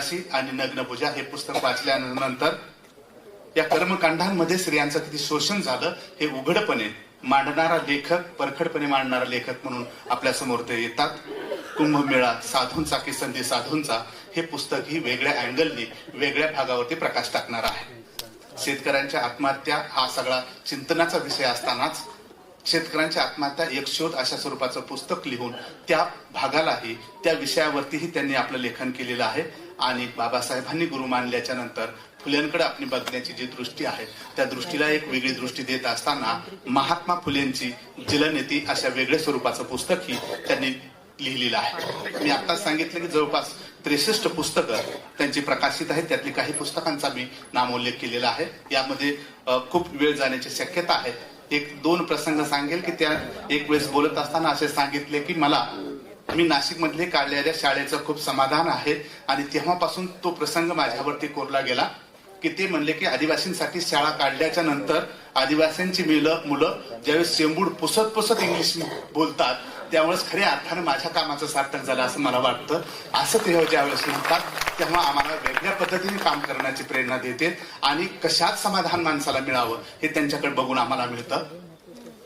उदासी आणि नग्नपूजा हे पुस्तक वाचल्यानंतर या कर्मकांडांमध्ये स्त्रियांचं किती शोषण झालं हे उघडपणे मांडणारा लेखक परखडपणे मांडणारा लेखक म्हणून आपल्यासमोर ते येतात. कुंभमेळा साधूंचा की संधी साधूंचा हे पुस्तक ही वेगळ्या अँगलनी वेगळ्या भागावरती प्रकाश टाकणार आहे. शेतकऱ्यांच्या आत्महत्या हा सगळा चिंतनाचा विषय असतानाच शेतकऱ्यांच्या आत्महत्या एक शोध अशा स्वरूपाचं पुस्तक लिहून त्या भागालाही त्या विषयावरतीही त्यांनी आपलं लेखन केलेलं आहे. आणि बाबासाहेबांनी गुरु मानल्याच्या नंतर फुल्यांकडे आपली बघण्याची जी दृष्टी आहे त्या दृष्टीला एक वेगळी दृष्टी देत असताना महात्मा फुलेंची जलनेती अशा वेगळ्या स्वरूपाचं पुस्तकही त्यांनी लिहिलेलं आहे. मी आताच सांगितलं की जवळपास त्रेसष्ट पुस्तकं त्यांची प्रकाशित आहेत त्यातली काही पुस्तकांचा मी नामोल्लेख केलेला आहे. यामध्ये खूप वेळ जाण्याची शक्यता आहे. एक दोन प्रसंग सांगेल की त्या एक वेळेस बोलत असताना असे सांगितले की मला मी नाशिक मधले काढलेल्या शाळेचं खूप समाधान आहे आणि तेव्हापासून तो प्रसंग माझ्यावरती कोरला गेला की ते म्हणले की आदिवासींसाठी शाळा काढल्याच्या नंतर आदिवासींची मुलं मुलं ज्यावेळेस चेंबूड पुसत पुसत इंग्लिश बोलतात त्यावेळेस खऱ्या अर्थानं माझ्या कामाचं सार्थक झालं असं मला वाटतं. असं ते ज्यावेळेस म्हणतात तेव्हा आम्हाला वेगळ्या पद्धतीने काम करण्याची प्रेरणा देते आणि कशात समाधान माणसाला मिळावं हे त्यांच्याकडे बघून आम्हाला मिळतं.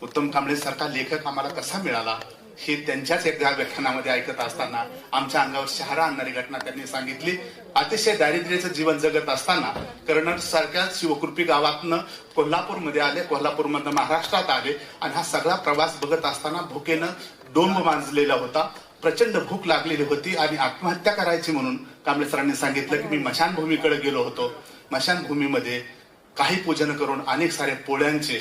उत्तम कांबळे सारखा लेखक आम्हाला कसा मिळाला? हे त्यांच्याच एकदा व्याख्यानामध्ये ऐकत असताना आमच्या अंगावर शहारा आणणारी घटना त्यांनी सांगितली. अतिशय दारिद्र्याचं जीवन जगत असताना कर्नाटक सारख्या शिवकृपी गावातनं कोल्हापूरमध्ये आले कोल्हापूरमधनं महाराष्ट्रात आले आणि हा सगळा प्रवास बघत असताना भुकेनं डोंब मांजलेला होता. प्रचंड भूक लागलेली होती आणि आत्महत्या करायची म्हणून कांबळे सरांनी सांगितलं की मी मशानभूमीकडे गेलो होतो. मशानभूमीमध्ये काही पूजन करून अनेक सारे पोळ्यांचे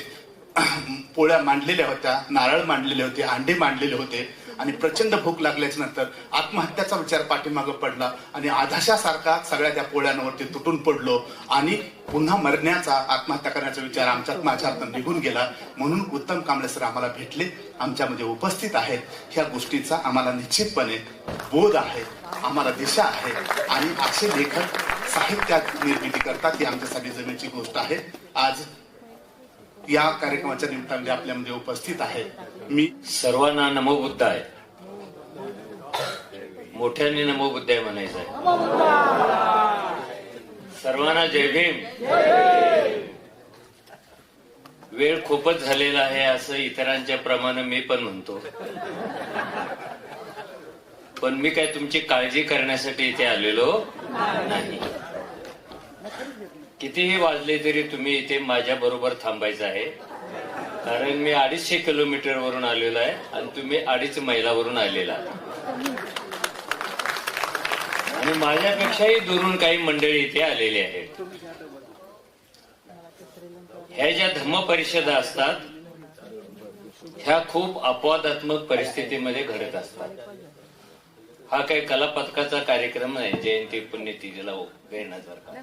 पोळ्या मांडलेल्या होत्या नारळ मांडलेले होते अंडे मांडलेले होते आणि प्रचंड भूक लागल्याच्या नंतर आत्महत्याचा विचार पाठीमागं पडला आणि आधाशासारखा सगळ्या त्या पोळ्यांवरती तुटून पडलो आणि पुन्हा मरण्याचा आत्महत्या करण्याचा विचार आमच्यात माझ्या हातून निघून गेला. म्हणून उत्तम कांबळे सर आम्हाला भेटले. आमच्यामध्ये म्हणजे उपस्थित आहेत. ह्या गोष्टीचा आम्हाला निश्चितपणे बोध आहे आम्हाला दिशा आहे आणि असे लेखक साहित्यात निर्मिती करतात ही आमच्यासाठी जमेची गोष्ट आहे. आज या कार्यक्रमाच्या निमित्ताने आपल्यामध्ये उपस्थित आहे. मी सर्वांना नमोबुद्ध आहे. मोठ्याने नमो बुद्ध आहे म्हणायचं आहे. सर्वांना जय भीम. वेळ खूपच झालेला आहे असं इतरांच्या प्रमाणे मी पण म्हणतो. पण मी काय तुमची काळजी करण्यासाठी इथे आलेलो नाही. कितीही वाजले तरी तुम्ही इथे माझ्या बरोबर थांबायचं आहे. कारण मी अडीचशे किलोमीटर वरून आलेलो आहे आणि तुम्ही अडीच मैलावरून आलेला आणि माझ्यापेक्षाही दुरून काही मंडळी इथे आलेली आहेत. ह्या ज्या धम्म परिषदा असतात ह्या खूप अपवादात्मक परिस्थितीमध्ये घडत असतात. हा काही कला पथकाचा कार्यक्रम नाही जयंती पुण्यतिथीला हो, घेण्यासारखा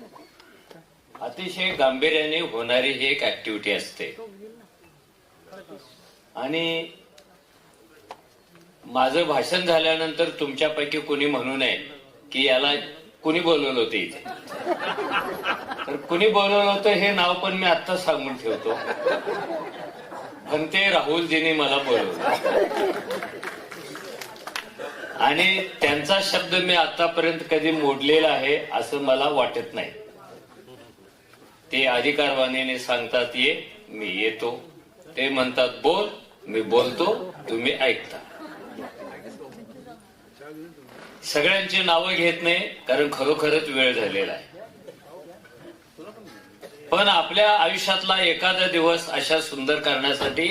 अतिशय गांभीर्याने होणारी ही एक ऍक्टिव्हिटी असते. आणि माझं भाषण झाल्यानंतर तुमच्यापैकी कुणी म्हणू नये की याला कुणी बोलवलं होतं इथे? तर कुणी बोलवलं होतं हे नाव पण मी आत्ता सांगून ठेवतो. भंते राहुलजीने मला बोलवलं. आणि त्यांचा शब्द मी आतापर्यंत कधी मोडलेला आहे असं मला वाटत नाही. ते अधिकारवाणीने सांगतात ये मी येतो. ते म्हणतात बोल मी बोलतो तुम्ही ऐकता. सगळ्यांची नावं घेत नाही कारण खरोखरच वेळ झालेला आहे. पण आपल्या आयुष्यातला एखादा दिवस अशा सुंदर करण्यासाठी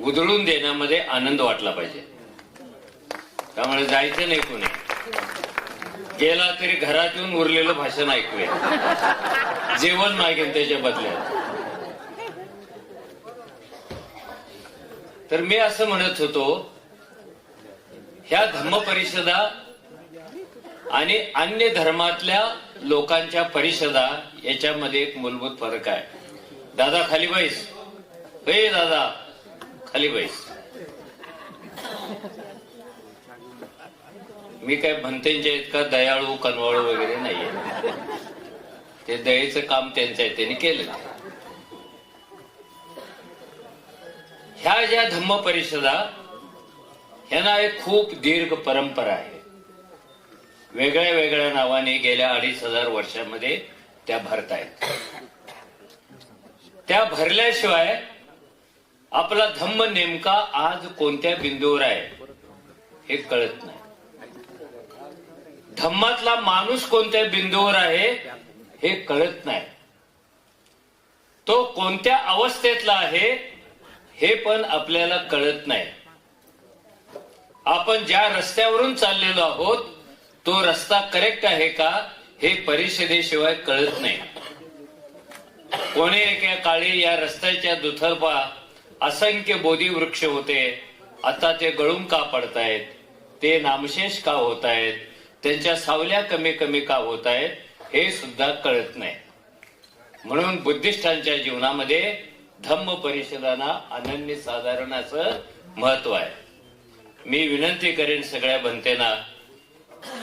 उधळून देण्यामध्ये आनंद वाटला पाहिजे. त्यामुळे जायचं नाही कोणी. गेला तरी घरात येऊन उरलेलं भाषण ऐकूया. जेवण मागेन त्याच्या बदल्यात. तर मी असं म्हणत होतो ह्या धम्म परिषदा आणि अन्य धर्मातल्या लोकांच्या परिषदा याच्यामध्ये एक मूलभूत फरक आहे. दादा खाली बैस. हे दादा खाली बैस. मी काय भंतेंच्या इतका दयाळू कनवाळू वगैरे नाहीये. ते दयेचं काम त्यांच्या त्यांनी केलं ह्या ज्या धम्म परिषदा ह्यांना एक खूप दीर्घ परंपरा आहे. वेगळ्या वेगळ्या नावाने गेल्या अडीच हजार वर्षामध्ये त्या भरत आहेत त्या भरल्याशिवाय आपला धम्म नेमका आज कोणत्या बिंदूवर आहे हे कळत नाही. धम्मातला माणूस कोणत्या बिंदूवर आहे हे कळत नाही. तो कोणत्या अवस्थेतला आहे हे पण आपल्याला कळत नाही. आपण ज्या रस्त्यावरून चाललेलो आहोत तो रस्ता करेक्ट आहे का हे परिषदेशिवाय कळत नाही. कोणी एका काळी या रस्त्याच्या दुथरपा असंख्य बोधी वृक्ष होते आता ते गळून का पडतायत ते नामशेष का होत आहेत त्यांच्या सावल्या कमी कमी का होत आहेत हे सुद्धा कळत नाही. म्हणून बुद्धिस्टांच्या जीवनामध्ये धम्म परिषदांना अनन्य साधारण असं महत्त्व आहे. मी विनंती करेन सगळ्या बनतेना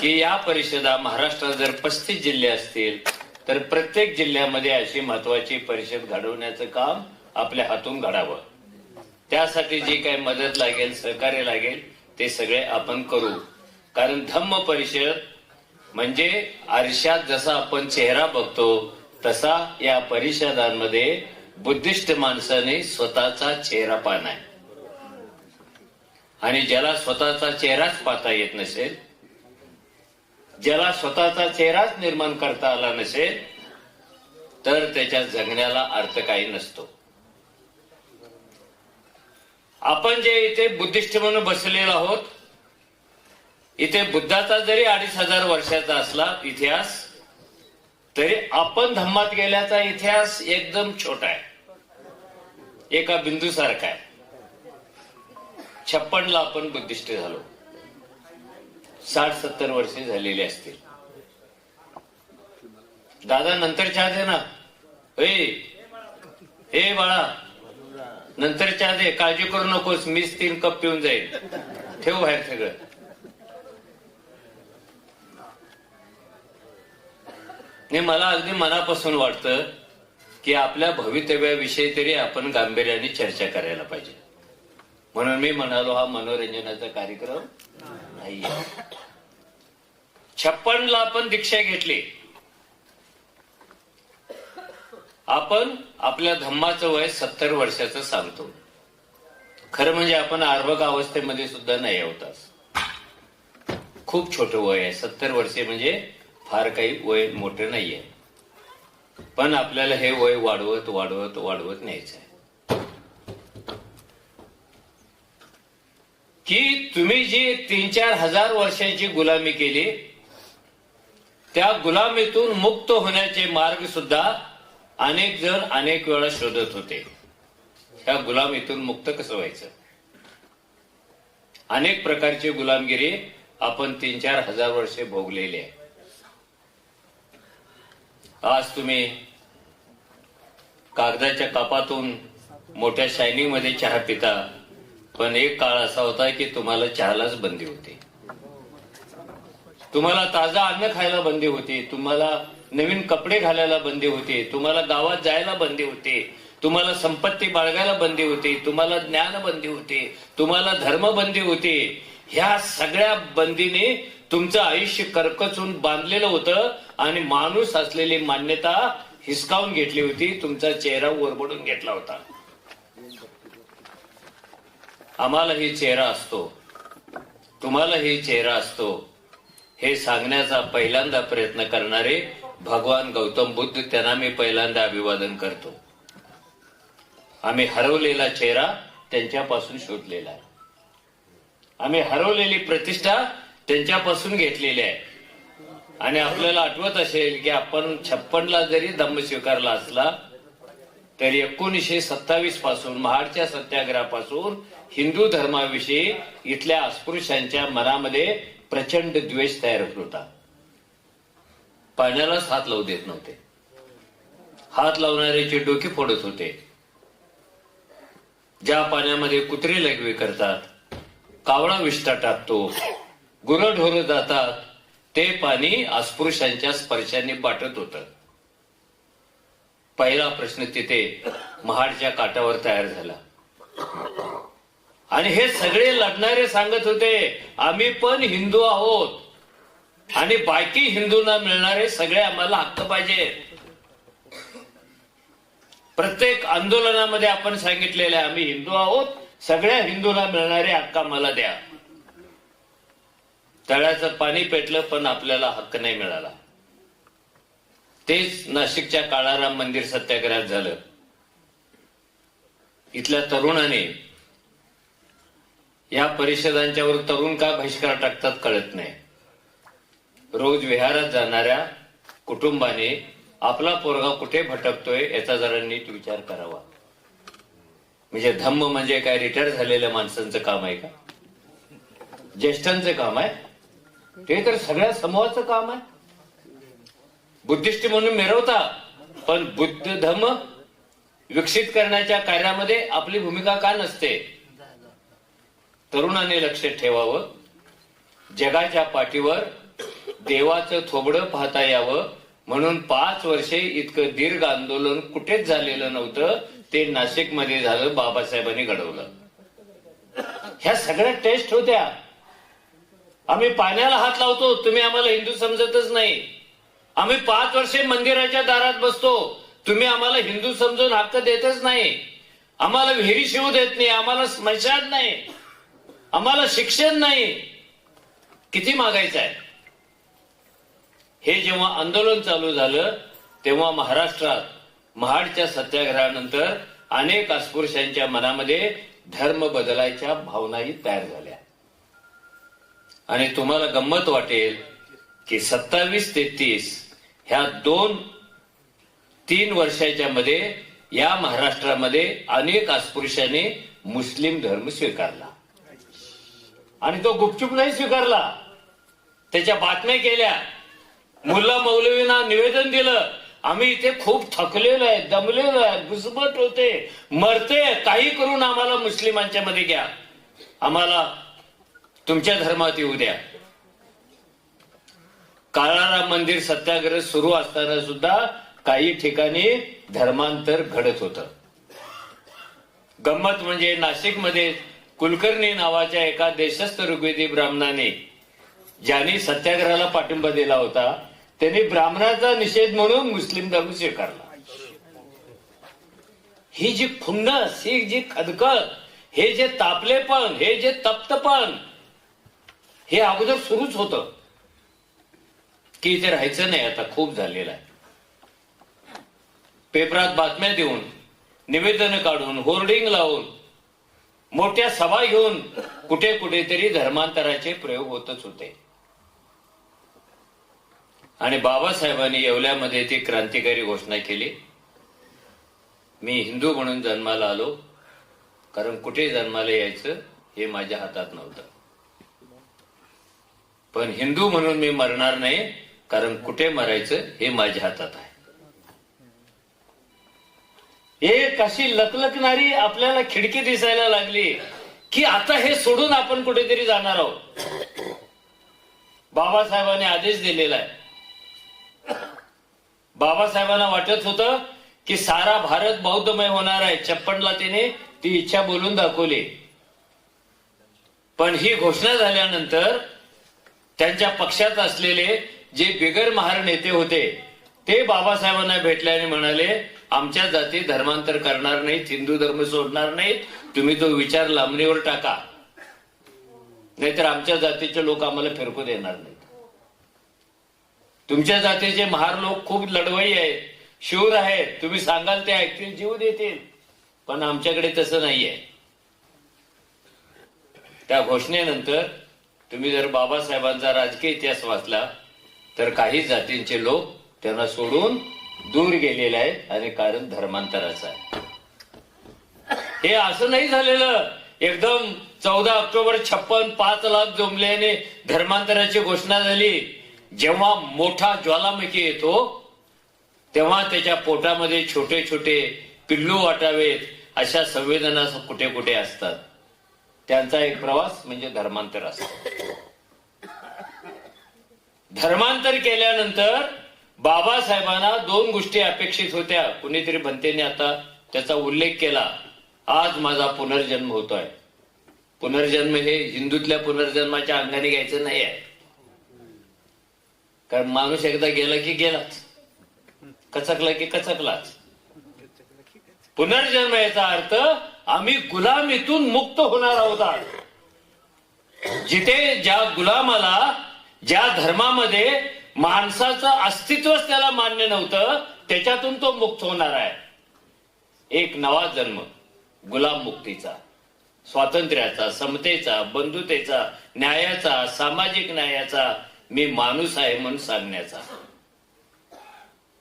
की या परिषदा महाराष्ट्रात जर पस्तीस जिल्हे असतील तर प्रत्येक जिल्ह्यामध्ये अशी महत्वाची परिषद घडवण्याचं काम आपल्या हातून घडावं. त्यासाठी जी काही मदत लागेल सहकार्य लागेल ते सगळे आपण करू. कारण धम्म परिषद म्हणजे आरशात जसा आपण चेहरा बघतो तसा या परिषदांमध्ये बुद्धिस्ट माणसाने स्वतःचा चेहरा पाहणार आहे. आणि ज्याला स्वतःचा चेहराच पाहता येत नसेल ज्याला स्वतःचा चेहराच निर्माण करता आला नसेल तर त्याच्या जगण्याला अर्थ काही नसतो. आपण जे इथे बुद्धिस्ट म्हणून बसलेलो आहोत इथे बुद्धाचा जरी अडीच हजार वर्षाचा असला इतिहास तरी आपण धम्मात गेल्याचा इतिहास एकदम छोटा आहे. एका बिंदूसारखा आहे. छप्पनला आपण बुद्धिस्ट झालो. साठ सत्तर वर्षे झालेली असतील. दादा नंतर चहा दे ना. ए ए बाळा नंतर चहा दे. काळजी करू नकोस मीच तीन कप पिऊन जाईल ठेव बाहेर सगळं. नाही मला अगदी मनापासून वाटतं की आपल्या भवितव्याविषयी तरी आपण गांभीर्याने चर्चा करायला पाहिजे. म्हणून मी म्हणालो हा मनोरंजनाचा कार्यक्रम नाहीये छप्पनला आपण दीक्षा घेतली. आपण आपल्या धम्माचं वय सत्तर वर्षाचं सांगतो. खरं म्हणजे आपण आर्भक अवस्थेमध्ये सुद्धा नाही होतास खूप छोटं वय आहे सत्तर वर्षे म्हणजे फार काही वय मोठं नाहीये. पण आपल्याला हे वय वाढवत वाढवत वाढवत न्यायचं आहे की तुम्ही जी तीन चार हजार वर्षांची गुलामी केली त्या गुलामीतून मुक्त होण्याचे मार्ग सुद्धा अनेक जण अनेक वेळा शोधत होते. त्या गुलामीतून मुक्त कसं व्हायचं? अनेक प्रकारची गुलामगिरी आपण तीन चार हजार वर्षे भोगलेली आहे. आज तुम्ही कागदाच्या कापातून मोठ्या शायनिंगमध्ये चहा पिता. पण एक काळ असा होता की तुम्हाला चहालाच बंदी होती. तुम्हाला ताजा अन्न खायला बंदी होती. तुम्हाला नवीन कपडे घालायला बंदी होती. तुम्हाला गावात जायला बंदी होती. तुम्हाला संपत्ती बाळगायला बंदी होती. तुम्हाला ज्ञान बंदी होती. तुम्हाला धर्म बंदी होती. ह्या सगळ्या बंदीने तुमचं आयुष्य कर्कचून बांधलेलं होतं आणि माणूस असलेली मान्यता हिसकावून घेतली होती. तुमचा चेहरा ओरबडून घेतला होता. आम्हालाही चेहरा असतो. तुम्हालाही चेहरा असतो. हे सांगण्याचा पहिल्यांदा प्रयत्न करणारे भगवान गौतम बुद्ध त्यांना मी पहिल्यांदा अभिवादन करतो. आम्ही हरवलेला चेहरा त्यांच्यापासून शोधलेला आम्ही हरवलेली प्रतिष्ठा त्यांच्यापासून घेतलेले आहे. आणि आपल्याला आठवत असेल की आपण छप्पनला जरी धम्म स्वीकारला असला तरी एकोणीसशे सत्तावीसपासून महाडच्या सत्याग्रहापासून हिंदू धर्माविषयी इथल्या अस्पृश्यांच्या मनामध्ये प्रचंड द्वेष तयार होत होता. पाण्यालाच हात लावू देत नव्हते. हात लावणाऱ्याचे डोके फोडत होते ज्या पाण्यामध्ये कुत्रे लघवी करतात कावळा विष्ठा टाकतो गुरढोर जातात ते पाणी अस्पृश्यांच्या स्पर्शाने पाठत होत. पहिला प्रश्न तिथे महाडच्या काठावर तयार झाला. आणि हे सगळे लढणारे सांगत होते आम्ही पण हिंदू आहोत. आणि बाकी हिंदूंना मिळणारे सगळे आम्हाला हक्क पाहिजे. प्रत्येक आंदोलनामध्ये आपण सांगितलेलं आहे आम्ही हिंदू आहोत. सगळ्या हिंदूंना मिळणारे हक्क आम्हाला द्या. तळ्याचं पाणी पेटलं पण आपल्याला हक्क नाही मिळाला. तेच नाशिकच्या काळाराम मंदिर सत्याग्रहात झालं. इथल्या तरुणाने या परिषदांच्यावर तरुण का बहिष्कार टाकतात कळत नाही. रोज विहारात जाणाऱ्या कुटुंबाने आपला पोरगा कुठे भटकतोय याचा जरा नीट विचार करावा. म्हणजे धम्म म्हणजे काय? रिटायर झालेल्या माणसांचं काम आहे का? ज्येष्ठांचं काम आहे? ते तर सगळ्या समूहाचं काम आहे. बुद्धिस्ट म्हणून मिरवता पण बुद्ध धर्म विकसित करण्याच्या कार्यामध्ये आपली भूमिका का नसते? तरुणाने लक्ष ठेवावं. जगाच्या पाठीवर देवाचं थोबडं पाहता यावं. म्हणून पाच वर्षे इतकं दीर्घ आंदोलन कुठेच झालेलं नव्हतं. ते नाशिकमध्ये झालं बाबासाहेबांनी घडवलं. ह्या सगळ्या टेस्ट होत्या. आम्ही पाण्याला हात लावतो तुम्ही आम्हाला हिंदू समजतच नाही. आम्ही पाच वर्षे मंदिराच्या दारात बसतो तुम्ही आम्हाला हिंदू समजून हक्क देतच नाही. आम्हाला विहिरी शिवू देत नाही आम्हाला स्मशान नाही. आम्हाला शिक्षण नाही. किती मागायचं आहे? हे जेव्हा आंदोलन चालू झालं तेव्हा महाराष्ट्रात महाडच्या सत्याग्रहानंतर अनेक अस्पृश्यांच्या मनामध्ये धर्म बदलायच्या भावनाही तयार झाल्या. आणि तुम्हाला गंमत वाटेल की सत्तावीस ते तीस ह्या दोन तीन वर्षाच्या मध्ये या महाराष्ट्रामध्ये अनेक अस्पृश्याने मुस्लिम धर्म स्वीकारला. आणि तो गुपचूप नाही स्वीकारला. त्याच्या बातम्या केल्या. मुल्ला मौलवींना निवेदन दिलं. आम्ही इथे खूप थकलेलो आहे दमलेलो आहे घुसमट होते. मरते काही करून आम्हाला मुस्लिमांच्या मध्ये घ्या. आम्हाला तुमच्या धर्मात येऊ द्या. काळाराम मंदिर सत्याग्रह सुरू असताना सुद्धा काही ठिकाणी धर्मांतर घडत होत. गंमत म्हणजे नाशिकमध्ये कुलकर्णी नावाच्या एका देशस्थ ऋग्वेदी ब्राह्मणाने ज्यांनी सत्याग्रहाला पाठिंबा दिला होता त्यांनी ब्राह्मणाचा निषेध म्हणून मुस्लिम धर्म स्वीकारला. ही जी खुन्नस ही जी खदखद हे जे तापलेपण हे जे तप्तपण हे अगोदर सुरूच होतं. की इथे राहायचं नाही आता खूप झालेलं आहे. पेपरात बातम्या देऊन निवेदन काढून होर्डिंग लावून मोठ्या सभा घेऊन कुठे कुठेतरी धर्मांतराचे प्रयोग होतच होते. आणि बाबासाहेबांनी येवल्यामध्ये ती क्रांतिकारी घोषणा केली. मी हिंदू म्हणून जन्माला आलो कारण कुठे जन्माला यायचं हे माझ्या हातात नव्हतं. पण हिंदू म्हणून मी मरणार नाही कारण कुठे मरायचं हे माझ्या हातात आहे. एक अशी लकलकणारी आपल्याला खिडकी दिसायला लागली की आता हे सोडून आपण कुठेतरी जाणार आहोत. बाबासाहेबांनी आदेश दिलेला आहे. बाबासाहेबांना वाटत होतं की सारा भारत बौद्धमय होणार आहे. छप्पनला त्याने ती इच्छा बोलून दाखवली. पण ही घोषणा झाल्यानंतर त्यांच्या पक्षात असलेले जे बिगर महार नेते होते ते बाबासाहेबांना भेटल्याने म्हणाले आमच्या जाती धर्मांतर करणार नाहीत हिंदू धर्म सोडणार नाहीत तुम्ही तो विचार लांबणीवर टाका. नाहीतर आमच्या जातीचे लोक आम्हाला फिरकू देणार नाहीत. तुमच्या जातीचे महार लोक खूप लढवई आहेत शूर आहेत. तुम्ही सांगाल ते ऐकतील जीव देतील. पण आमच्याकडे तसं नाहीये. त्या घोषणेनंतर तुम्ही जर बाबासाहेबांचा राजकीय इतिहास वाचला तर काही जातींचे लोक त्यांना सोडून दूर गेलेले आहेत आणि कारण धर्मांतराचं आहे. हे असं नाही झालेलं. एकदम चौदा ऑक्टोबर छप्पन पाच लाख जोमल्याने धर्मांतराची घोषणा झाली. जेव्हा मोठा ज्वालामुखी येतो तेव्हा त्याच्या पोटामध्ये छोटे छोटे पिल्लू वाटावेत अशा संवेदना कुठे कुठे असतात. त्यांचा एक प्रवास म्हणजे धर्मांतर असतो. धर्मांतर केल्यानंतर बाबासाहेबांना दोन गोष्टी अपेक्षित होत्या. कुणीतरी भंतेने आता त्याचा उल्लेख केला. आज माझा पुनर्जन्म होतोय. पुनर्जन्म हे हिंदूतल्या पुनर्जन्माच्या अंगाने घ्यायचं नाही आहे कारण माणूस एकदा गेला की गेलाच. कचकला की कचकलाच. पुनर्जन्म याचा अर्थ आम्ही गुलामीतून मुक्त होणार आहोत जिथे ज्या गुलामाला ज्या धर्मामध्ये माणसाचं अस्तित्वच त्याला मान्य नव्हतं त्याच्यातून तो मुक्त होणार आहे. एक नवा जन्म गुलाम मुक्तीचा स्वातंत्र्याचा समतेचा बंधुतेचा न्यायाचा सामाजिक न्यायाचा मी माणूस आहे म्हणून सांगण्याचा.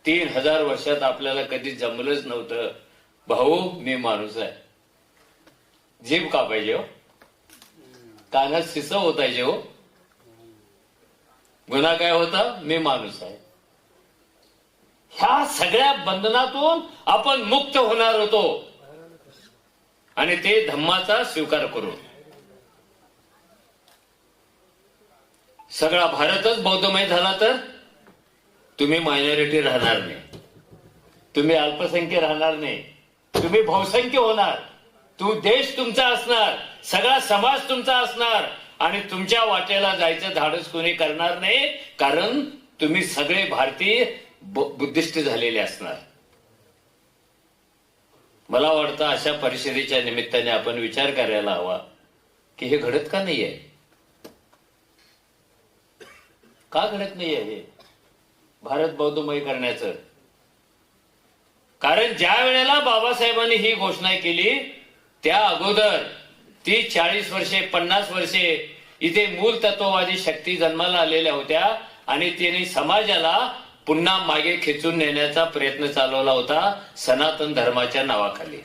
तीन हजार वर्षात आपल्याला कधी जमलंच नव्हतं. भाऊ मी माणूस आहे. जीभ का पाहिजे हो? कानात शिस होतायचे पाहिजे हो? गुन्हा काय होता? मी माणूस आहे. ह्या सगळ्या बंधनातून आपण मुक्त होणार होतो. आणि ते धम्माचा स्वीकार करू सगळा भारतच बौद्धमय झाला तर तुम्ही मायनॉरिटी राहणार नाही. तुम्ही अल्पसंख्य राहणार नाही. तुम्ही बहुसंख्य होणार. तू देश तुमचा असणार सगळा समाज तुमचा असणार आणि तुमच्या वाटेला जायचं धाडस कोणी करणार नाही कारण तुम्ही सगळे भारतीय बुद्धिस्ट झालेले असणार. मला वाटतं अशा परिषदेच्या निमित्ताने आपण विचार करायला हवा की हे घडत का नाहीये? का घडत नाहीये हे? भारत बौद्धमय करण्याचं. कारण ज्या वेळेला बाबासाहेबांनी ही घोषणा केली त्या अगोदर ती चाळीस वर्षे पन्नास वर्षे इथे मूल तत्ववादी शक्ती जन्माला आलेल्या होत्या आणि त्यांनी समाजाला पुन्हा मागे खेचून नेण्याचा प्रयत्न चालवला होता सनातन धर्माच्या नावाखाली.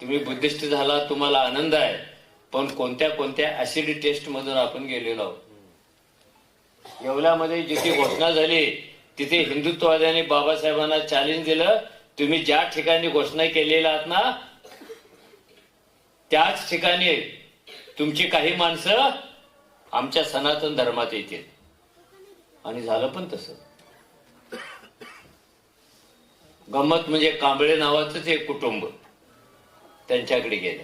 तुम्ही बुद्धिस्ट झाला तुम्हाला आनंद आहे पण कोणत्या कोणत्या ऍसिड टेस्ट मधून आपण गेलेलो आहोत? येवल्यामध्ये जिथे घोषणा झाली तिथे हिंदुत्ववाद्यांनी बाबासाहेबांना चॅलेंज दिलं तुम्ही ज्या ठिकाणी घोषणा केलेल्या आहात ना त्याच ठिकाणी तुमची काही माणसं आमच्या सनातन धर्मात येतील. आणि झालं पण तसं. गंमत म्हणजे कांबळे नावाचंच एक कुटुंब त्यांच्याकडे गेलं.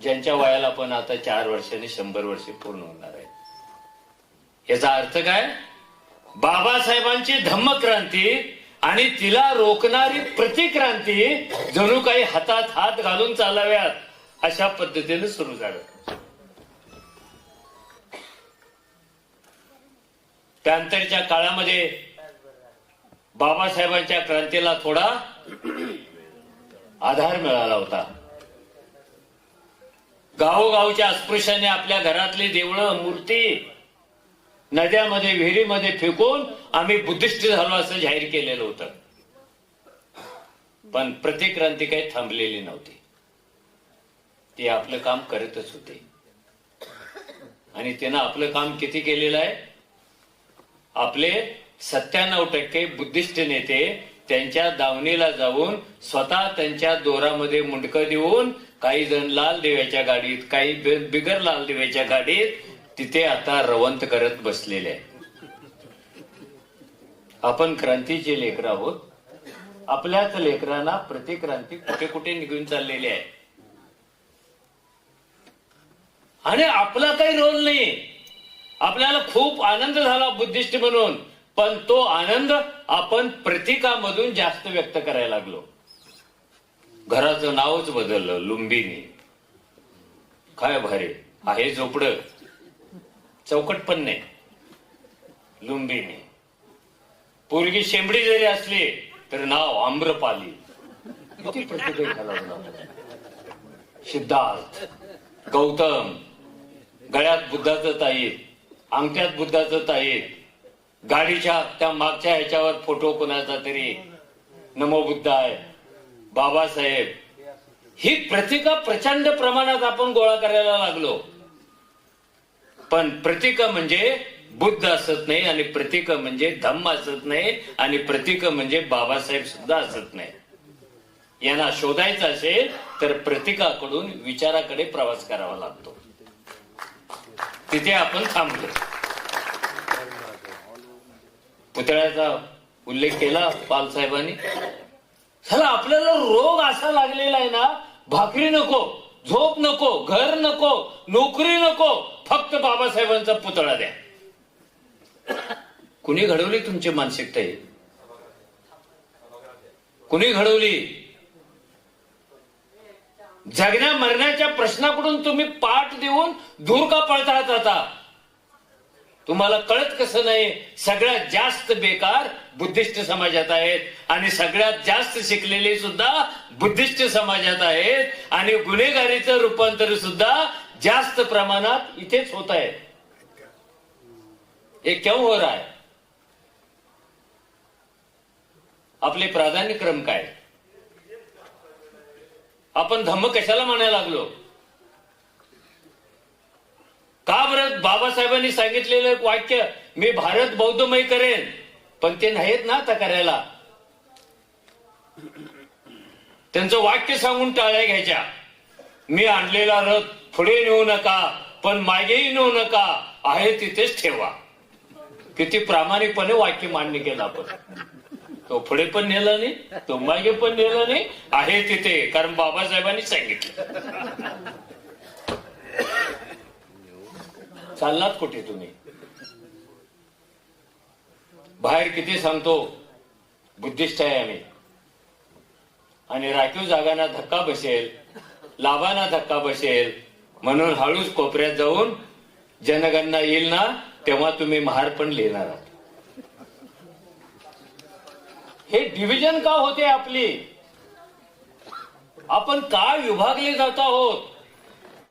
ज्यांच्या वयाला पण आता चार वर्षांनी शंभर वर्षे पूर्ण होणार आहे याचा अर्थ काय? बाबासाहेबांची धम्मक्रांती आणि तिला रोखणारी प्रतिक्रांती जणू काही हातात हात घालून चालाव्यात अशा पद्धतीने सुरू झालं. त्यानंतरच्या काळामध्ये बाबासाहेबांच्या क्रांतीला थोडा आधार मिळाला होता. गावोगावच्या अस्पृश्याने आपल्या घरातली देवळं मूर्ती नद्यामध्ये विहिरीमध्ये फेकून आम्ही बुद्धिस्ट झालो असं जाहीर केलेलं होतं. पण प्रतिक्रांती काही थांबलेली नव्हती. ती आपलं काम करतच होते. आणि त्यानं आपलं काम किती केलेलं आहे? आपले सत्त्याण्णव टक्के बुद्धिस्ट नेते त्यांच्या दावणीला जाऊन स्वतः त्यांच्या दोरामध्ये मुंडकं देऊन काही जण लाल दिव्याच्या गाडीत काही बिगर लाल देव्याच्या गाडीत तिथे आता रवंत करत बसलेले आहे आपण क्रांतीचे लेकर आहोत. आपल्याच लेकरांना प्रतिक्रांती कुठे कुठे निघून चाललेली आहे. आणि आपला काही रोल नाही. आपल्याला खूप आनंद झाला बुद्धिस्ट म्हणून. पण तो आनंद आपण प्रतीकामधून जास्त व्यक्त करायला लागलो. घराचं नावच बदललं लुंबिनी. काय भारे आहे झोपडं. चौकट पण नाही. लुंबिनी पोरगी शेंबडी जरी असली तर नाव आम्रपाली. किती सिद्धार्थ गौतम गळ्यात बुद्धाचं ताईत अंगठ्यात बुद्धाचं ताईत गाडीच्या त्या मागच्या ह्याच्यावर फोटो कोणाचा तरी नमो बुद्ध आहे बाबासाहेब. ही प्रतिका प्रचंड प्रमाणात आपण गोळा करायला लागलो. पण प्रतीक म्हणजे बुद्ध असत नाही आणि प्रतीक म्हणजे धम्म असत नाही आणि प्रतीक म्हणजे बाबासाहेब सुद्धा असत नाही. यांना शोधायचं असेल तर प्रतीकाकडून विचाराकडे प्रवास करावा लागतो. तिथे आपण थांबलो. पुतळ्याचा उल्लेख केला पालसाहेबांनी. चला आपल्याला रोग असा लागलेला आहे ना भाकरी नको. झोप नको घर नको नोकरी नको फक्त बाबासाहेबांचा पुतळा द्या. कुणी घडवली तुमची मानसिकता ही? कुणी घडवली? जगण्या मरण्याच्या प्रश्नाकडून तुम्ही पाठ देऊन दूर का पळताळत आता तुम्हाला कळत कसं नाही? सगळ्यात जास्त बेकार बुद्धिस्ट समाजात आहेत आणि सगळ्यात जास्त शिकलेले सुद्धा बुद्धिस्ट समाजात आहेत आणि गुन्हेगारीचं रूपांतर सुद्धा जास्त प्रमाणात इथेच होत आहे. हे क्यों हो रहा है? आपले प्राधान्यक्रम काय? आपण धम्म कशाला म्हणायला लागलो? का बरं बाबासाहेबांनी सांगितलेलं एक वाक्य मी भारत बौद्धमय करेन पण ते नाहीत ना आता करायला. त्यांचं वाक्य सांगून टाळ्या घ्यायच्या. मी आणलेला रथ पुढे नेऊ नका पण मागेही नेऊ नका आहे तिथेच ठेवा. किती प्रामाणिकपणे वाक्य मान्य केलं आपण. तो पुढे पण नेला नाही तो मागे पण नेला नाही आहे तिथे कारण बाबासाहेबांनी सांगितलं. चाललात कुठे तुम्ही? बाहेर किती सांगतो? बुद्धिस्ट आहे आम्ही. आणि राखीव जागांना धक्का बसेल लाभांना धक्का बसेल म्हणून हळूच कोपऱ्यात जाऊन जनगणना येईल ना तेव्हा तुम्ही महार पण लिहिणार आहात. हे डिव्हिजन का होते आपली? आपण का विभागले जात आहोत?